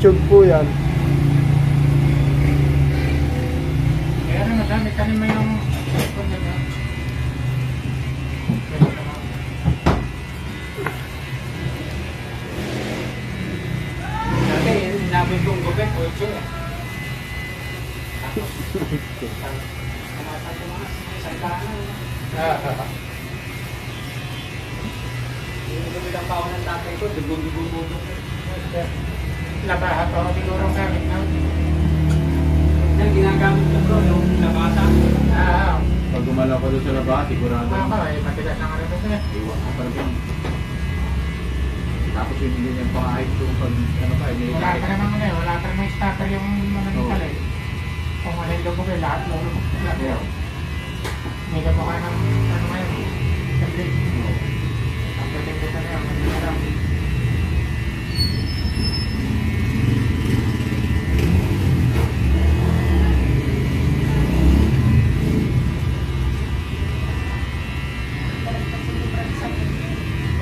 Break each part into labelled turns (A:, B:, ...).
A: Pang YouTube po yan.
B: Kaya na madami tanim mo yung cellphone nila. Dati, inabot kong gubet, 8 eh. Tapos, kamata ko mga isang daan na. Yung gubet ang pao ng tatay ko, dugong-dugong-dugong. Labahat ako siguro gamit na. Yung ginagamit ko bro, yung labata. Ah,
C: Pag gumalaw ka doon sa labas, sigurado.
B: ako eh, matigas na nga rin eh.
C: Iwan ka rin. Tapos yung hindi niya pangahit ko pag ano pa, may
B: Wala ka naman eh, wala ka naman starter yung mga
C: Oo.
B: pala eh. Kung ano yung lubog eh, lahat lubog. Lahat yun. May gabo ka ng ano ngayon, siyempre, ang pwedeng dito na yun, hindi na lang.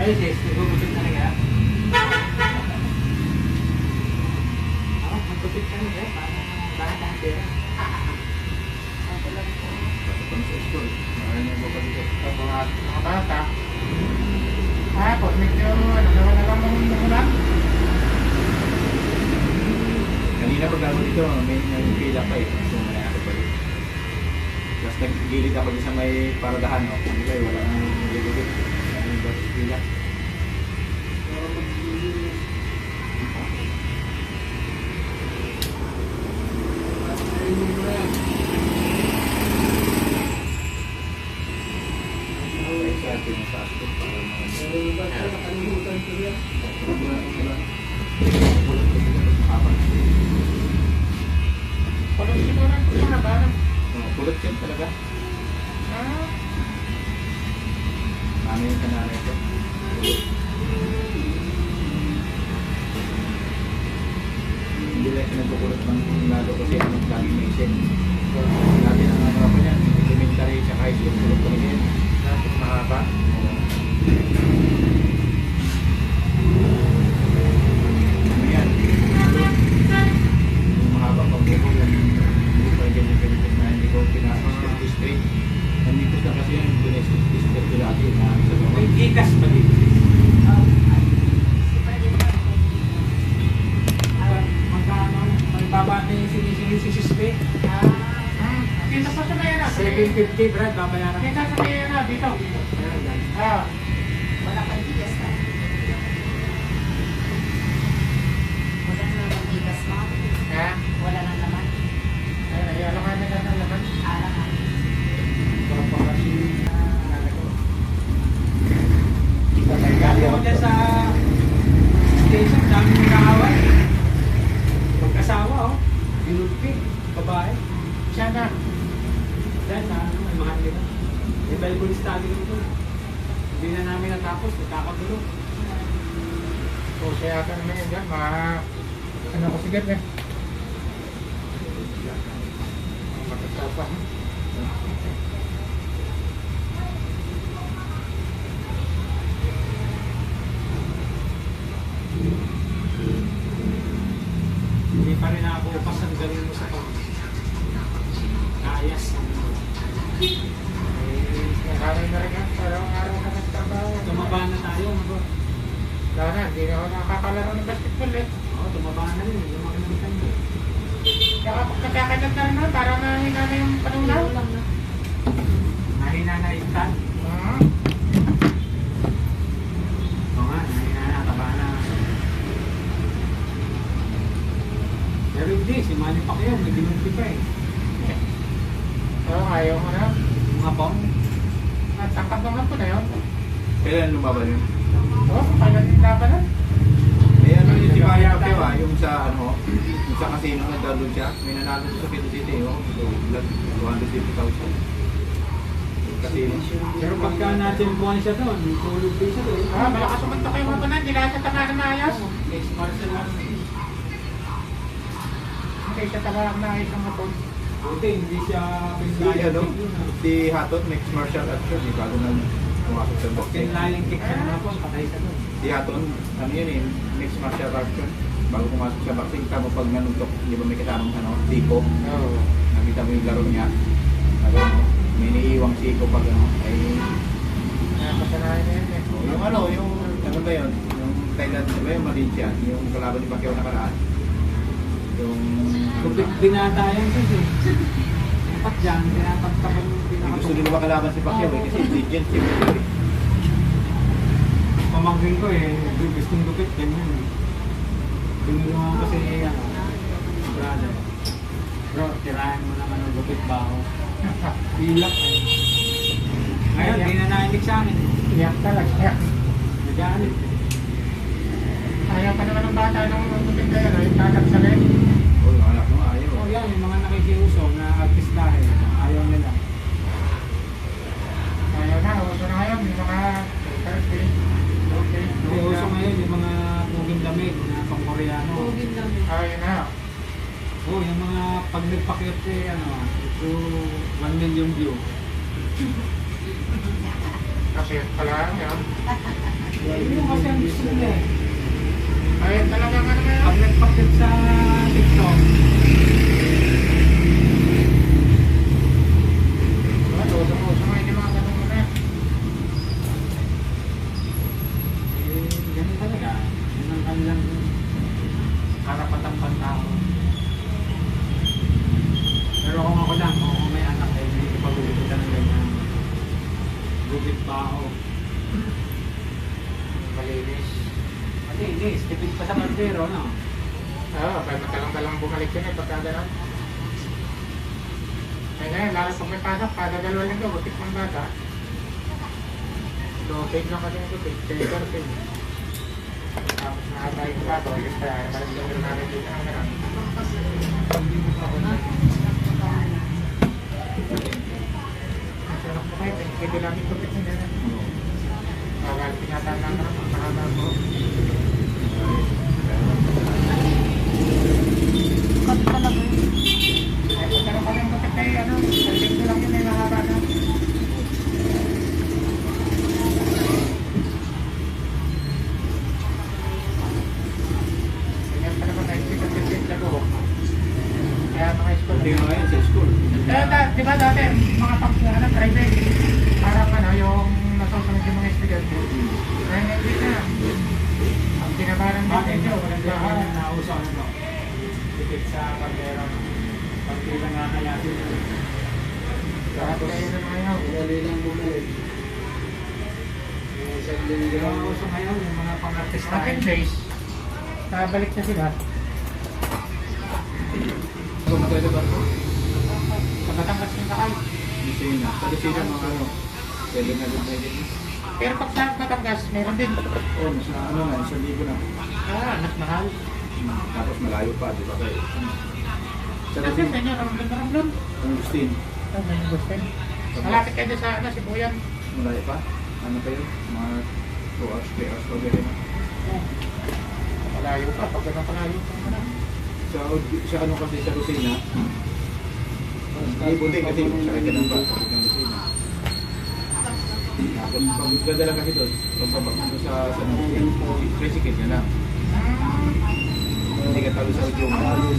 B: Ay, sis, nagugupit na rin ka? Ako, magupit ka rin ka, parang dahan-dahan pera.
C: Pag sa school, ano niya ba dito?
B: Sa mga mga bata. Ah, po, medyo ano, nawala lang ng umulan.
C: Kanina pag ako dito, may nagpila pa eh. So, may ako pa rin. Tapos naggilid ako dito sa may paradahan, no? Hindi kayo, wala nang gilid. Ano yung bus pila? Okay, sa atin yung sa atin, para mga-
B: Kulot siguro ang mga bata.
C: Oh, Kulot yan talaga.
B: Ah,
C: Ano yung kananay ko? Hindi lang siya nagkukulot ng lalo kasi ano, lagi may. So, dati ang ano ako niyan, elementary sa high school, ko rin yan.
B: natin mahaba. 50 bread, babayaran nagkakagulo. So, siya yata naman yun dyan, mga... Ano ko sigat eh. Matatapa. Hindi pa rin nakabukas ang galing mo sa pag kaayas. Eh, nakaroon na rin ang araw-araw ka ng trabaho. Tumaba na tayo, ano Wala na, hindi na ako nakakalaro ng basketball eh. Oo, tumaba na rin. Lumaki na rin kami. Kaya pagkakalat na naman, para mahina na yung
D: na.
B: Mahina na yung tan. Oo. Oo nga, mahina na, taba na. Pero hindi, si Manny Pacquiao, may ginunti pa eh. Oo, ayaw mo na. Mga pong. At tangkap naman ko na yun.
C: Kailan lumaban yun?
B: Oo, kailan din laban na.
C: Eh ano yung si Mario Pacquiao ah, yung sa ano, yung sa casino na doon siya, may nanalo sa Quezon City, oh. So, lag 250,000. Casino.
E: Pero pagka natin buwan siya doon, tulog din siya doon.
B: Ah, malakas umunta kayo mga banan, hindi lahat sa tama na maayos.
E: Next Marcel lang.
B: Hindi sa tama na ang hapon.
E: Buti, hindi siya
C: Si ano, si Hatot, mixed martial arts yun, di bago na pumasok sa boxing.
E: Kinlaling kick siya na po, patay siya doon.
C: Si Haton, ano yun eh, mixed martial arts yun. bago pumasok sa vaccine, tama pag nanuntok, di ba may kasamang ano, siko,
B: Oo.
C: nakita mo yung laro niya, ano, may iniiwang siko pag ano, ay,
B: Nakasanayan na yan eh.
C: oh, yung ano, yung, ano ba yun, yung Thailand, di ba yung Malaysia, yung kalaban ni Pacquiao nakaraan, yung,
E: binata yan kasi. Dapat dyan, yung
C: gusto nila makalaban si Pacquiao eh, kasi legend si Pacquiao.
E: Pamangkin ko eh, gustong gupit, ganyan eh. Tinulungan ko si, ano, brother. Bro, tirahan mo naman ng gupit ba ako? Pilak eh. Ngayon, di na nainig sa akin.
B: Iyak talaga. Iyak.
E: Nagalit.
B: Ayaw pa naman ng bata nung magpapit kayo. No? Yung tatagsalin.
C: Oh, yung anak mo ayaw.
E: Oh, yan, yung mga nakikiuso na artistahe, ayaw nila.
B: Ayaw na. Ayaw. May mga birthday. Okay.
E: Nakikiuso ngayon yung mga puging damit na pang-koreano.
B: Ayaw na.
E: Oh, yung mga pag nagpakit eh, ano, to 1 million view.
B: Kasi pala yan.
E: Yung kasi ang gusto nila eh.
B: Ayaw talaga ano na
E: Pag
B: yan.
E: nagpakit sa TikTok,
B: Ano, uso-uso nga yung mga ganun mo na.
E: eh, ganun talaga. Yun ang kanilang karapatang pantao. Pero kung ako lang, kung ako may anak, eh, hindi ko pagugupitan ng ganyan. Gupit pa ako.
B: Malinis.
E: Kasi hindi, stipid pa sa kaldero, no?
B: Oo, kaya matalang-talang bumalik yun eh pagka gano'n. Kaya ngayon, lalo pag may pasok, kada dalawa linggo, butik ng bata. Rotate lang kasi yung butik, kaya rotate. Tapos nakata yung bata, yun kaya balik lang yung namin dito ng gano'n. Masarap mo kayo, pwede lang yung butik ng gano'n. Bawal pinatang lang ng mahaba. Ay, masarap pa rin butik kayo, ano, pwede ko lang yun ay mahaba na. Ganyan pa naman naisip ang timpla ko. Kaya mga school.
C: Hindi nga ngayon sa school.
B: Eh, da, di ba dati, mga pagkuhan ng private, parang ano, yung nasusunod yung mga estudyante. Ngayon, hindi na. Ang din
E: nyo?
B: walang
E: Kaya
B: lahat.
E: na nauso ano to? Tipid sa kaldero. Pag bilang nga kaya sila.
B: Lahat kayo na ngayon.
E: Dali lang bumalik. Yung mga uso ngayon, yung mga pang-artista.
B: Second days, nabalik na sila.
C: Kung pwede ba ito?
B: Sa Batangas yung sakay.
C: Lucena. Sa Lucena mga ano, pwede na doon pwede.
B: Pero pag sa Batangas, meron din.
C: Oh, nasa ano na, isang libo na.
B: Ah, mas mahal.
C: Tapos malayo pa, di ba kayo? Sa
B: Kasi sa inyo, ramdam na ramdam.
C: ang Agustin,
B: Oh, may gusto. Malapit kayo sa ano, si Buyan.
C: malayo pa. Ano kayo? Mga 2 hours, 3 hours, pwede na.
B: Malayo pa, pag ganun palayo pa.
C: Sa, sa ano kasi sa Lucena, hindi buti kasi sakit ka ng Lucena. Tapos pag dadala kasi doon, pagpabak mo sa sa tricycle ka lang. Hindi ka talo sa Ujung.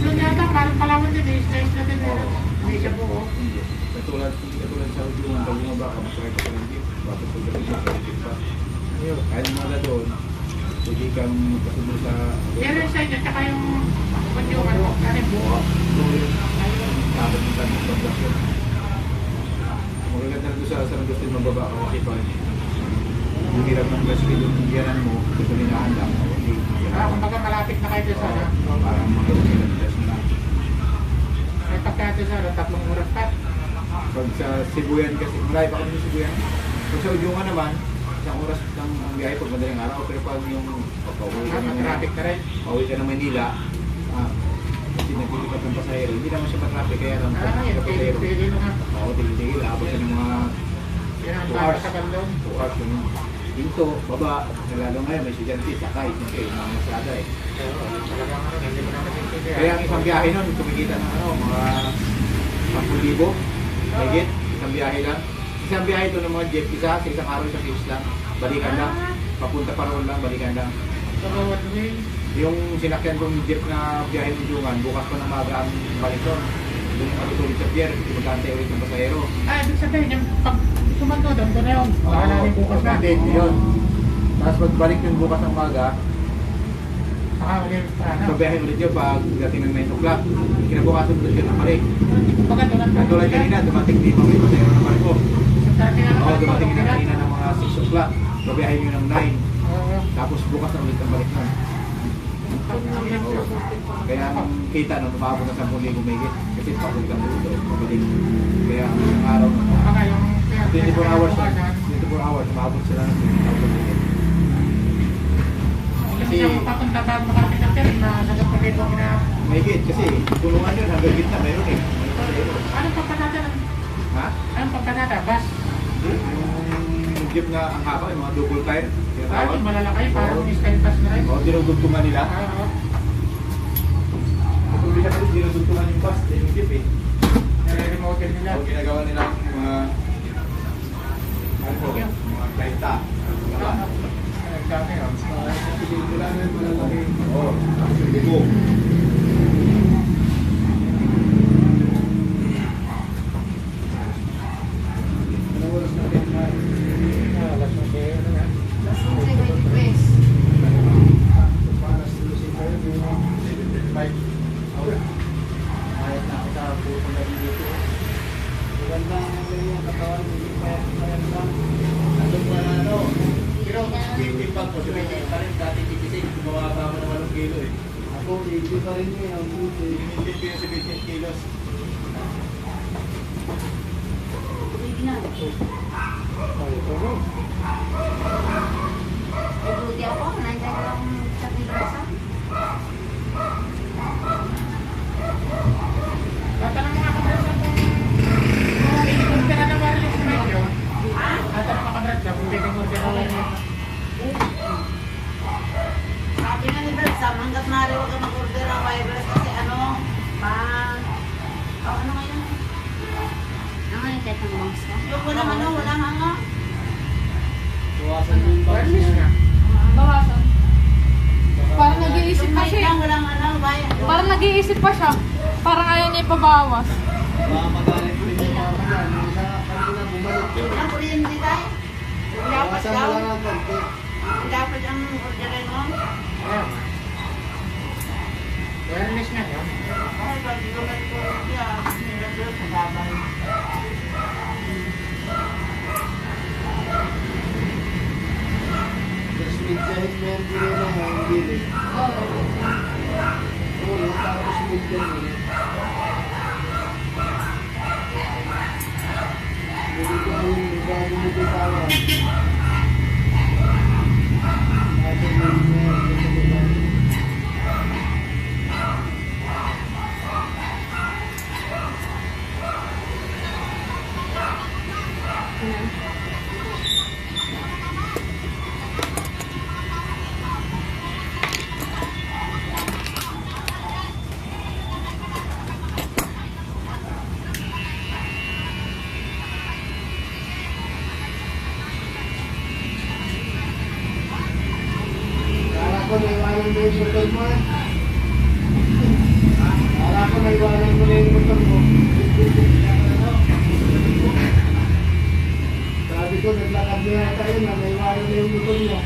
B: So, yata, parang palawan din, eh. Slice na din. eh. Hindi siya buo.
C: Hindi. Katulad, katulad sa Ujung, pag bumaba ka, masakit ka lang dito. Bakit pag gabi ka, tricycle pa.
B: Ayun.
C: Kahit mga doon, pwede kang kasunod sa
B: Pero yung sa inyo, tsaka yung mo, ano yung buo.
C: Tapos yung tanong sa bakit. Magaganda rin doon sa San Agustin mababa ka kasi pag yung hirap ng gasolin yung biyanan mo, gasolinahan lang. o Hindi.
B: Ah, kumbaga malapit na kayo sa ano.
C: Oo, Parang magasolin ng gas na.
B: May pagkati sa ano, tatlong oras pa.
C: Pag sa Sibuyan kasi, malayo pa kami sa Sibuyan. Pag sa Udyungan naman, isang oras ng ang biyahe pag madaling araw. Pero pag yung pagka-uwi ka
B: Ah,
C: ng,
B: matraffic na rin.
C: pauwi ka ng Manila, ah, kasi nagpilipat ng pasahero, hindi naman siya matraffic kaya lang
B: Ah,
C: pag
B: yun,
C: pasahero.
B: nga.
C: Oo, tigil-tigil. Abot ka ng mga
B: Yan ang
C: Two
B: para
C: hours.
B: sa kandong.
C: 2 hours yun. Dito, baba, lalo ngayon, may estudyante, sakay, siyempre, mga masada eh. Kaya ang isang biyahe nun, kumikita ng ano, mga 10,000, higit, isang biyahe lang. Isang biyahe ito ng mga jeep, isa, sa isang araw, isang trips lang, balikan lang, papunta pa roon lang, balikan lang. Yung sinakyan kong jeep na biyahe ng Jungan, bukas pa ng maga ang balik doon. Doon matutulog sa pier, hindi magkantay ulit ng pasahero.
B: Ah, ibig sabihin, yung pag sumanto doon, doon na yun. Baka namin bukas na.
C: Hindi, yun. Tapos pagbalik yun bukas ng maga,
B: Baka ulit pa na.
C: babiyahe ulit yun pag dating ng 9 o'clock. Kinabukasan ulit yun ng balik.
B: Pagka doon ang
C: Katulad kanina, dumating di pa may pasahero ng barko. Oo, dumating na kanina ng mga 6 o'clock. Babiyahe yun ng 9.
B: Oo.
C: Tapos bukas na ulit ang balik nun. Kaya ang kita nung umabot na 10,000 megit. Kasi ka dito, pabalik. Kaya ang araw na
B: Baka yung...
C: 24 hours na. 24 hours, umabot sila ng 20,000 megit.
B: Kasi papunta pa makakita ng tiyan na nagpapagay ko na...
C: Megit kasi tulungan yun hanggang gitna meron eh.
B: Anong pampatata ng...
C: Ha?
B: Anong pampatata? Bus?
C: Yung jeep na ang haba, yung mga double tire,
B: Ah, yung malalaki, parang
C: Oo.
B: sky bus na rin.
C: Oo, dinudugtungan nila.
B: Oo.
C: Kung hindi na kasi dinudugtungan yung bus, eh, yung jeep eh.
B: Nare-remote nila.
C: O ginagawa nila mga ano mga 30. Diba?
B: Nagsabi, oh.
C: Oo, tapos yung libo.
B: Ako, hindi pa
C: rin eh,
B: ang puso.
C: Hindi ko yung 17 kilos.
B: Ay, ito rin.
D: Eh, buti ako. Nandiyan ko lang sa Pilasa.
B: Tatanong mga kabrasa kung kung ikot ka na ng wireless radio. Tatanong mga kabrasa kung ikot ka na ng
D: Sabi nga ni Brad Sam, hanggat maaari huwag ka mag-order ng wireless kasi ano, pa... Oh, ano ngayon? Ano ngayon kahit ng bangs ka? Yung walang ano, walang ano.
B: wireless nga.
A: Bawasan. Parang nag-iisip
D: Yung
A: pa siya.
D: lang, walang ano, bayan.
A: Parang nag-iisip pa siya. Parang ayaw niya ipabawas.
D: Ang kuryente tayo. Dapat daw. Dapat ang orderin mo.
B: Ayan. Wireless nga yun.
D: Ay, pag gawin ko siya, nilagay sa babay.
F: Kala naiwanan mo eh. Kala ko naiwanan mo na yung motor mo. Sabi ko, naglakad na yata yun na naiwanan na yung motor mo.